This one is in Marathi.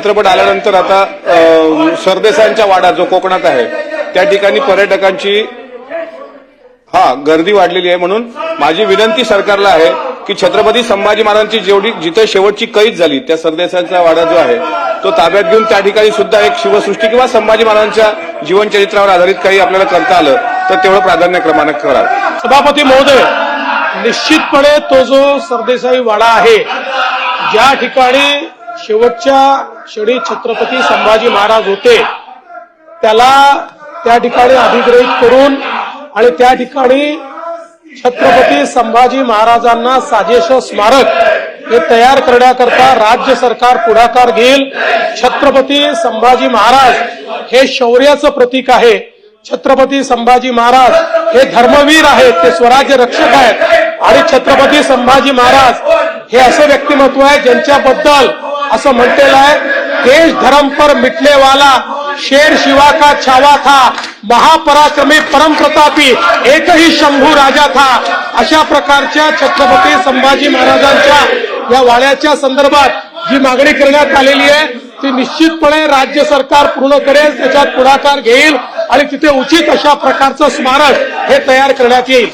चित्रपट आल्यानंतर आता सरदेसांच्या वाडा जो कोकणात आहे त्या ठिकाणी पर्यटकांची हा गर्दी वाढलेली आहे म्हणून माझी विनंती सरकारला आहे की छत्रपती संभाजी महाराजांची जेवढी जिथे शेवटची कैद झाली त्या सरदेसांचा वाडा जो आहे तो ताब्यात घेऊन त्या ठिकाणी सुद्धा एक शिवसृष्टी किंवा संभाजी महाराजांच्या जीवनचरित्रावर आधारित काही आपल्याला करता आलं तर तेवढं प्राधान्यक्रमानं करा सभापती महोदय निश्चितपणे तो जो सरदेसाई वाडा आहे ज्या ठिकाणी शेवटच्या श्री छत्रपती संभाजी महाराज होते त्याला त्या ठिकाणी अधिग्रहित करून आणि त्या ठिकाणी छत्रपती संभाजी महाराजांना साजेश स्मारक हे तयार करण्याकरता राज्य सरकार पुढाकार घेईल. छत्रपती संभाजी महाराज हे शौर्याचं प्रतीक आहे. छत्रपती संभाजी महाराज हे धर्मवीर आहेत ते स्वराज्य रक्षक आहेत आणि छत्रपती संभाजी महाराज हे असं व्यक्तिमत्व आहे ज्यांच्याबद्दल असं म्हटलेलं आहे. देश धर्म पर मिटने वाला शेर शिवा का छावा था महापराक्रमी परम प्रतापी एकही शंभू राजा था. अशा प्रकारच्या छत्रपती संभाजी महाराजांच्या या वाड्याच्या संदर्भात जी मागणी करण्यात आलेली आहे ती निश्चितपणे राज्य सरकार पूर्ण करेल त्याच्यात पुढाकार घेईल आणि तिथे उचित अशा प्रकारचं स्मारक हे तयार करण्यात येईल.